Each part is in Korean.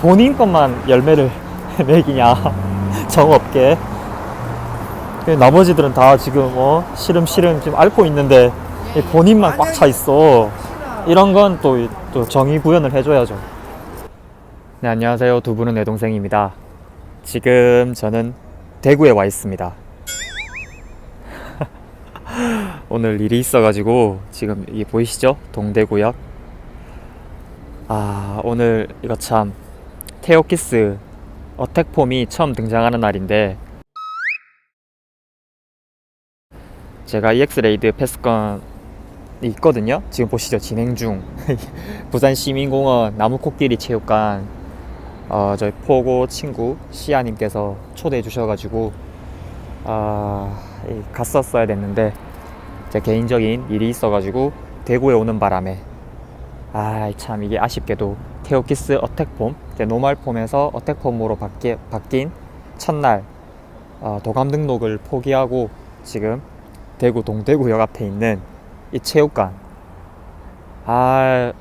본인 것만 열매를 매기냐. 정 없게. 나머지들은 다 지금 어 시름시름 지금 앓고 있는데 이 본인만 꽉 차 있어. 이런 건 또 또 정의 구현을 해줘야죠. 네 안녕하세요. 두 분은 내 동생입니다. 지금 저는 대구에 와 있습니다. 오늘 일이 있어가지고 지금 이 보이시죠? 동대구역. 아 오늘 이거 참 테오키스 어택폼이 처음 등장하는 날인데 제가 EX 레이드 패스건이 있거든요. 지금 보시죠. 진행 중. 부산 시민공원 나무코끼리 체육관. 어, 저희 포고 친구 시아님께서 초대해 주셔가지고 아 이, 갔었어야 됐는데 제 개인적인 일이 있어가지고 대구에 오는 바람에 아 참 이게 아쉽게도 테오키스 어택폼 노멀 폼에서 어택 폼으로 바뀌, 바뀐 첫날 어, 도감 등록을 포기하고 지금 대구 동대구역 앞에 있는 이 체육관. 아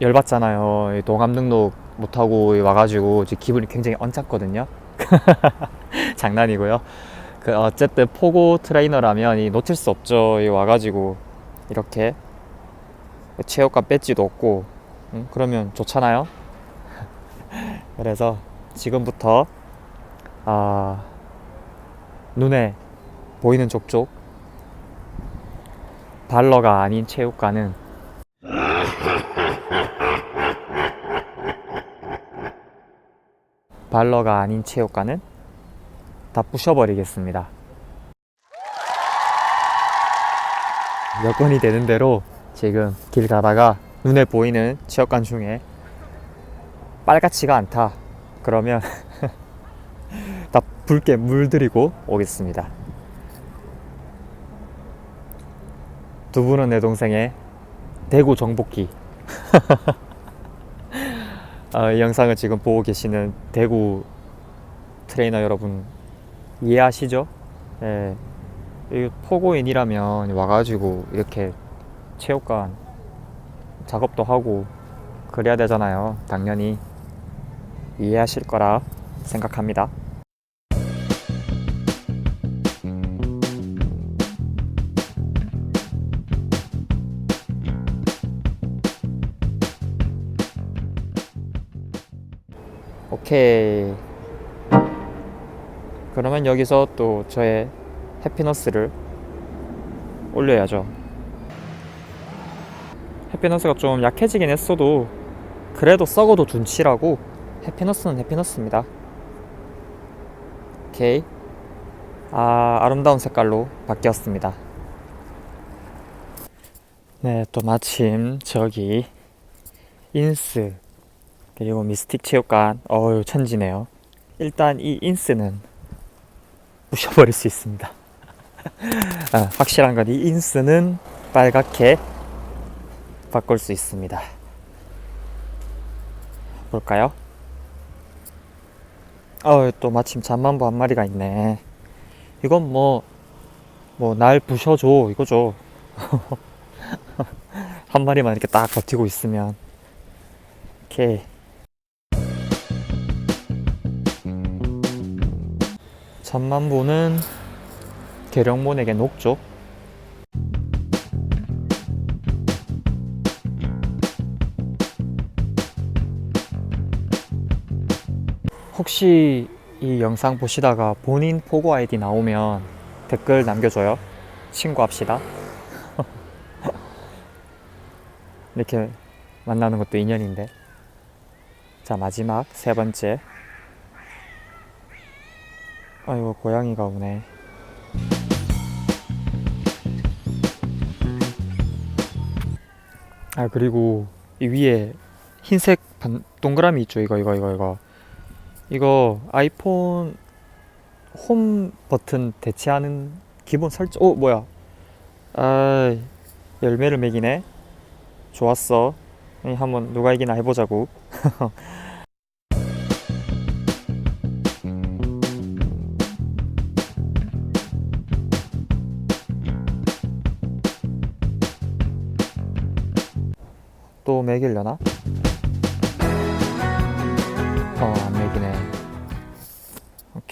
열받잖아요. 이 도감 등록 못하고 와가지고 지금 기분이 굉장히 언짢거든요. 장난이고요. 그 어쨌든 포고 트레이너라면 이 놓칠 수 없죠. 이 와가지고 이렇게 체육관 배지도 없고. 응? 그러면 좋잖아요 그래서 지금부터 아 눈에 보이는 족족 발러가 아닌 체육관은 발러가 아닌 체육관은 다 부셔버리겠습니다. 여건이 되는 대로 지금 길 가다가 눈에 보이는 체육관 중에 빨갛지가 않다. 그러면 다 붉게 물들이고 오겠습니다. 두 분은 내 동생의 대구 정복기. 어, 이 영상을 지금 보고 계시는 대구 트레이너 여러분 이해하시죠? 예. 이 포고인이라면 와가지고 이렇게 체육관 작업도 하고 그래야 되잖아요. 당연히 이해하실 거라 생각합니다. 오케이. 그러면 여기서 또 저의 해피너스를 올려야죠. 해피너스가 좀 약해지긴 했어도 그래도 썩어도 둔치라고 해피너스는 해피너스입니다. 오케이. 아, 아름다운 색깔로 바뀌었습니다. 네, 또 마침 저기 인스 그리고 미스틱 체육관 어유 천지네요. 일단 이 인스는 부셔버릴 수 있습니다. 아, 확실한 건 이 인스는 빨갛게 바꿀 수 있습니다. 볼까요? 어, 또 마침 잠만보 한 마리가 있네. 이건 뭐, 뭐, 날 부셔줘, 이거죠. 한 마리만 이렇게 딱 버티고 있으면. 오케이. 잠만보는 계룡몬에게 녹죠. 혹시 이 영상 보시다가 본인 포고 아이디 나오면 댓글 남겨줘요. 친구합시다. 이렇게 만나는 것도 인연인데. 자, 마지막 세 번째. 아이고, 고양이가 오네. 아, 그리고 이 위에 흰색 반, 동그라미 있죠? 이거, 이거, 이거, 이거. 이거 아이폰 홈 버튼 대체하는 기본 설정. 어, 뭐야? 아, 열매를 매기네. 좋았어. 이 한번 누가 이기나 해보자고. 또 매길려나?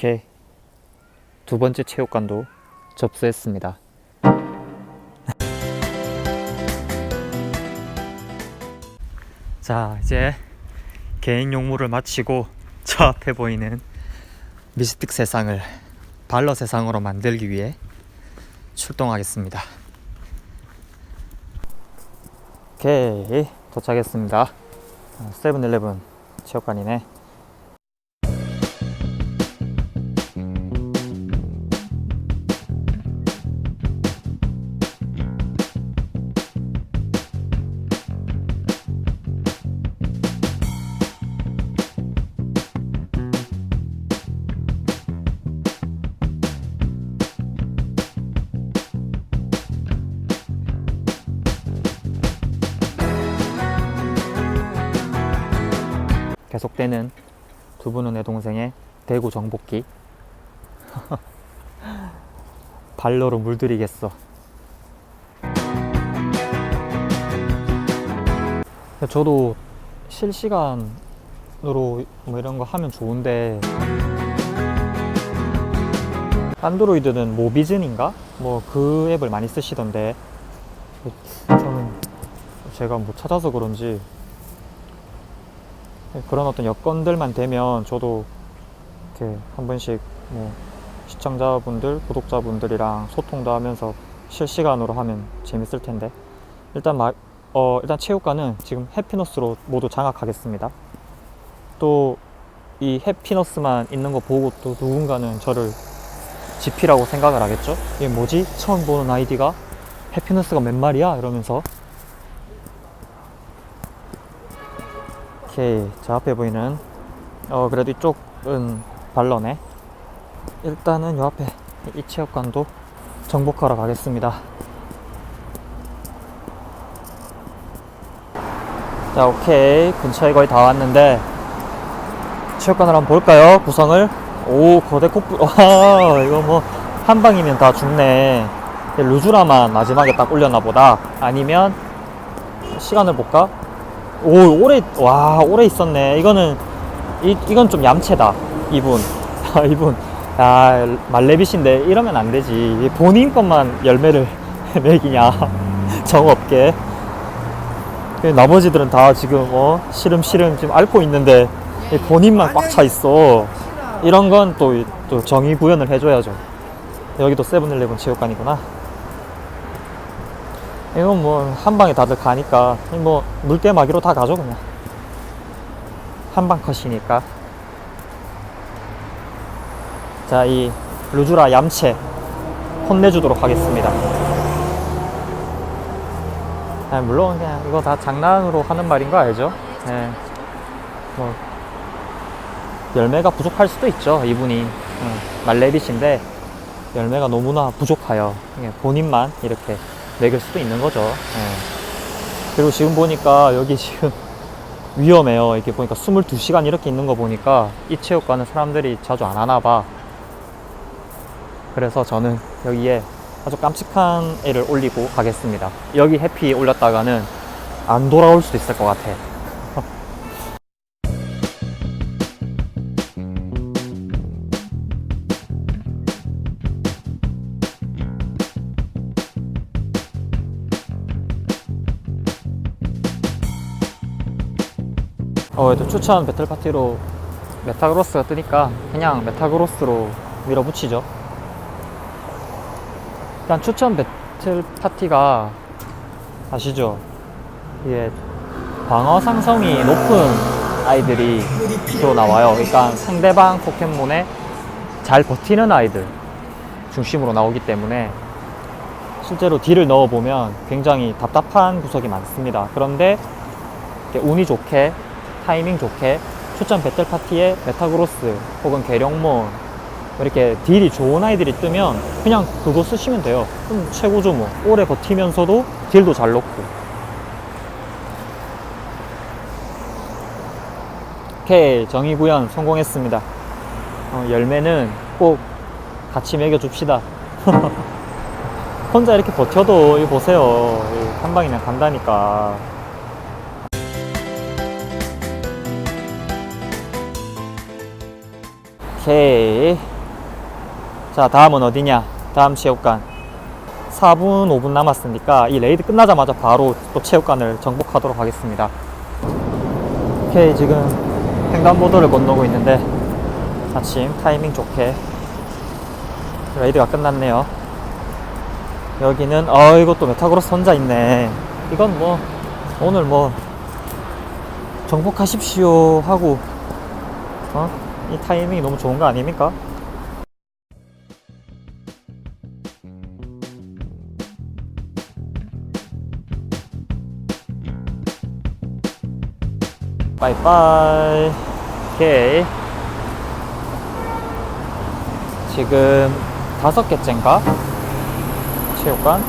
이렇게 두 번째 체육관도 접수했습니다. 자, 이제 개인 용무를 마치고 저 앞에 보이는 미스틱 세상을 발러 세상으로 만들기 위해 출동하겠습니다. 오케이, 도착했습니다. 어, 세븐일레븐 체육관이네. 계속되는 두 분은 내 동생의 대구 정복기 발로로 물들이겠어 저도 실시간으로 뭐 이런 거 하면 좋은데 안드로이드는 모비즌인가? 뭐 그 앱을 많이 쓰시던데 저는 제가 뭐 찾아서 그런지 네, 그런 어떤 여건들만 되면 저도 이렇게 한 번씩 뭐 시청자분들, 구독자분들이랑 소통도 하면서 실시간으로 하면 재밌을 텐데 일단 마, 어, 일단 체육관은 지금 해피너스로 모두 장악하겠습니다. 또 이 해피너스만 있는 거 보고 또 누군가는 저를 지피라고 생각을 하겠죠? 이게 뭐지? 처음 보는 아이디가 해피너스가 몇 마리야? 이러면서 오케이 저 앞에 보이는 어 그래도 이쪽은 발러네. 일단은 요 앞에 이 체육관도 정복하러 가겠습니다. 자 오케이. 근처에 거의 다 왔는데 체육관을 한번 볼까요? 구성을? 오 거대 코뿔 와 이거 뭐 한 방이면 다 죽네. 루즈라만 마지막에 딱 올렸나 보다. 아니면 시간을 볼까 오 오래 와 오래 있었네. 이거는 이, 이건 좀 얌체다 이분. 아, 이분. 아 말레빗인데 이러면 안 되지. 본인 것만 열매를 매기냐. 정 없게. 나머지들은 다 지금 어 시름시름 지금 앓고 있는데 이 본인만 꽉 차 있어. 이런 건 또 또 정의 구현을 해줘야죠. 여기도 세븐일레븐 체육관이구나 이건 뭐 한 방에 다들 가니까 뭐 물개마기로 다 가죠 그냥. 한 방 컷이니까. 자 이 루즈라 얌체 혼내주도록 하겠습니다. 아, 물론 그냥 이거 다 장난으로 하는 말인 거 알죠? 네. 뭐 열매가 부족할 수도 있죠 이분이. 음, 말레빗인데 열매가 너무나 부족하여 본인만 이렇게 먹일 수도 있는 거죠. 예. 그리고 지금 보니까 여기 지금 위험해요. 이렇게 보니까 22시간 이렇게 있는 거 보니까 이 체육관은 사람들이 자주 안 하나 봐. 그래서 저는 여기에 아주 깜찍한 애를 올리고 가겠습니다. 여기 해피 올렸다가는 안 돌아올 수도 있을 것 같아. 어, 또 추천 배틀 파티로 메타그로스가 뜨니까 그냥 메타그로스로 밀어붙이죠. 일단 추천 배틀 파티가 아시죠? 이게 방어 상성이 높은 아이들이 주로 나와요. 그러니까 상대방 포켓몬에 잘 버티는 아이들 중심으로 나오기 때문에 실제로 딜을 넣어보면 굉장히 답답한 구석이 많습니다. 그런데 운이 좋게 타이밍 좋게 추천 배틀 파티에 메타그로스 혹은 계룡몬 이렇게 딜이 좋은 아이들이 뜨면 그냥 그거 쓰시면 돼요. 그럼 최고죠 뭐. 오래 버티면서도 딜도 잘 넣고. 오케이 정의 구현 성공했습니다. 어, 열매는 꼭 같이 먹여줍시다. 혼자 이렇게 버텨도 이거 보세요. 이한 방이면 간다니까. 오케이 자, 다음은 어디냐? 다음 체육관. 4분, 5분 남았으니까 이 레이드 끝나자마자 바로 또 체육관을 정복하도록 하겠습니다. 오케이, 지금 횡단보도를 건너고 있는데 아침 타이밍 좋게 레이드가 끝났네요. 여기는 어 이것도 메타그로스 혼자 있네. 이건 뭐 오늘 뭐 정복하십시오 하고 어? 이 타이밍이 너무 좋은 거 아닙니까? 빠이빠이 오케이 지금 다섯 개째인가? 체육관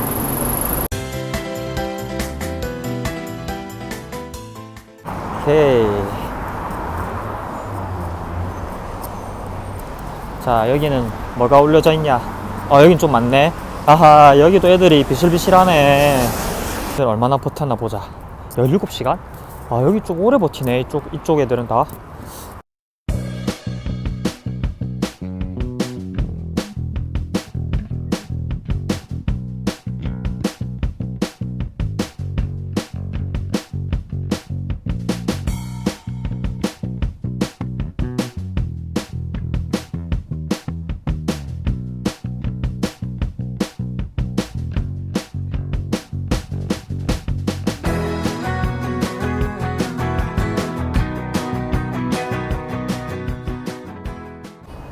오케이 자 여기는 뭐가 올려져 있냐? 어 여긴 좀 많네. 아하 여기도 애들이 비실비실하네. 애들 얼마나 버텼나 보자. 17시간? 아 여기 좀 오래 버티네 이쪽 이쪽 애들은 다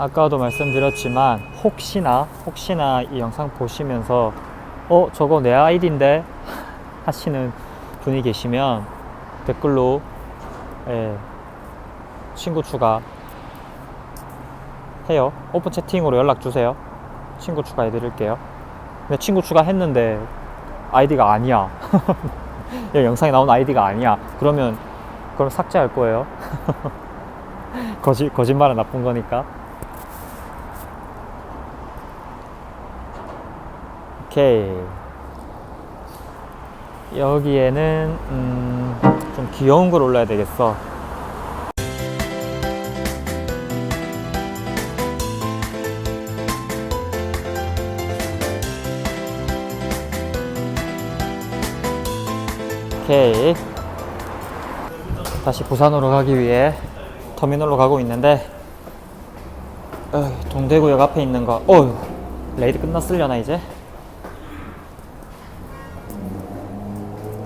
아까도 말씀드렸지만 혹시나 혹시나 이 영상 보시면서 어 저거 내 아이디인데? 하시는 분이 계시면 댓글로 예, 친구 추가 해요. 오픈 채팅으로 연락 주세요. 친구 추가해 드릴게요. 근데 친구 추가했는데 아이디가 아니야. 영상에 나온 아이디가 아니야. 그러면 그럼 삭제할 거예요. 거짓, 거짓말은 나쁜 거니까 오케이. 여기에는 음, 좀 귀여운 걸 올려야 되겠어. 오케이. 다시 부산으로 가기 위해 터미널로 가고 있는데 어이, 동대구역 앞에 있는 거. 어, 레이드 끝났으려나 이제?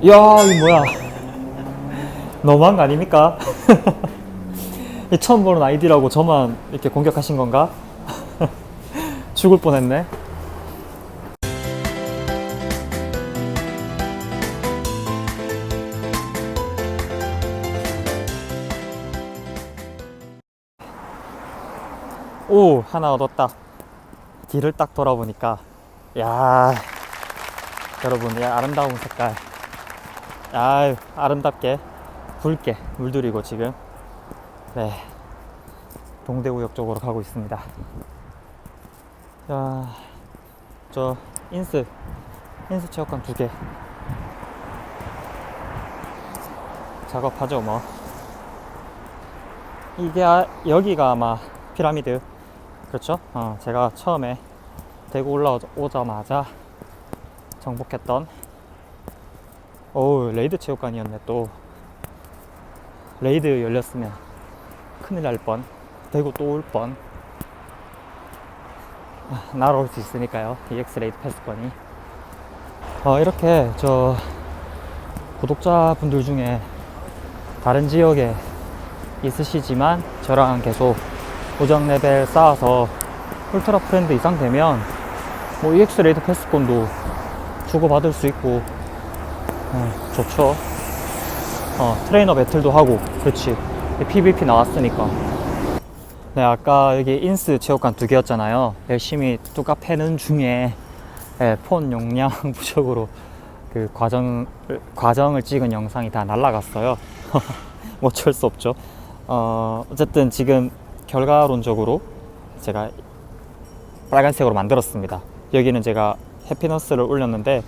야, 이 뭐야? 너무한 거 아닙니까? 이 처음 보는 아이디라고 저만 이렇게 공격하신 건가? 죽을 뻔했네. 오, 하나 얻었다. 뒤를 딱 돌아보니까, 야, 여러분, 이 아름다운 색깔. 아유 아름답게 붉게 물들이고 지금. 네. 동대구역 쪽으로 가고 있습니다. 야 저 인스 인스 체육관 두 개. 작업하죠 뭐. 이게 아, 여기가 아마 피라미드. 그렇죠? 어, 제가 처음에 대구 올라오자마자 정복했던 오 레이드 체육관이었네 또. 레이드 열렸으면 큰일 날 뻔 대구 또 올뻔. 아, 날아올 수 있으니까요 EX 레이드 패스권이. 어, 이렇게 저 구독자분들 중에 다른 지역에 있으시지만 저랑 계속 우정 레벨 쌓아서 울트라 프렌드 이상 되면 뭐 EX 레이드 패스권도 주고받을 수 있고 어, 좋죠. 어, 트레이너 배틀도 하고, 그렇지. PVP 나왔으니까. 네, 아까 여기 인스 체육관 두 개였잖아요. 열심히 뚜까 패는 중에 예, 폰 용량 부족으로 그 과정, 과정을 찍은 영상이 다 날라갔어요. 뭐 어쩔 수 없죠. 어, 어쨌든 지금 결과론적으로 제가 빨간색으로 만들었습니다. 여기는 제가 해피너스를 올렸는데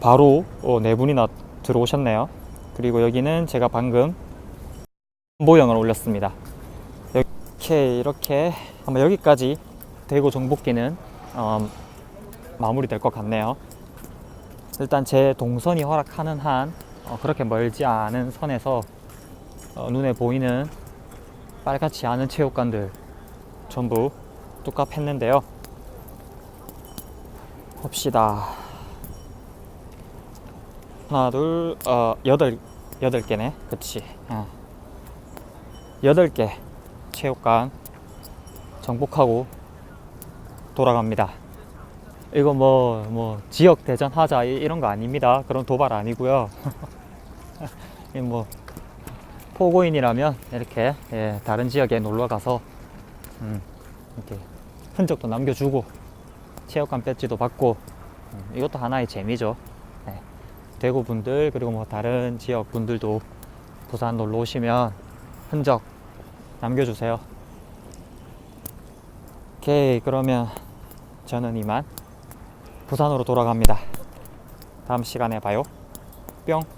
바로 어, 네 분이나 들어오셨네요. 그리고 여기는 제가 방금 모형을 올렸습니다. 이렇게 이렇게 아마 여기까지 대구 정복기는 어, 마무리될 것 같네요. 일단 제 동선이 허락하는 한 어, 그렇게 멀지 않은 선에서 어, 눈에 보이는 빨갛지 않은 체육관들 전부 뚝갑했는데요. 봅시다. 하나, 둘, 어, 여덟, 여덟 개네. 그치. 어. 여덟 개 체육관 정복하고 돌아갑니다. 이거 뭐, 뭐, 지역 대전 하자, 이- 이런 거 아닙니다. 그런 도발 아니고요. 이 뭐, 포고인이라면 이렇게, 예, 다른 지역에 놀러 가서, 음, 이렇게 흔적도 남겨주고, 체육관 배지도 받고, 음, 이것도 하나의 재미죠. 네. 대구 분들, 그리고 뭐 다른 지역 분들도 부산 놀러 오시면 흔적 남겨주세요. 오케이, 그러면 저는 이만 부산으로 돌아갑니다. 다음 시간에 봐요. 뿅.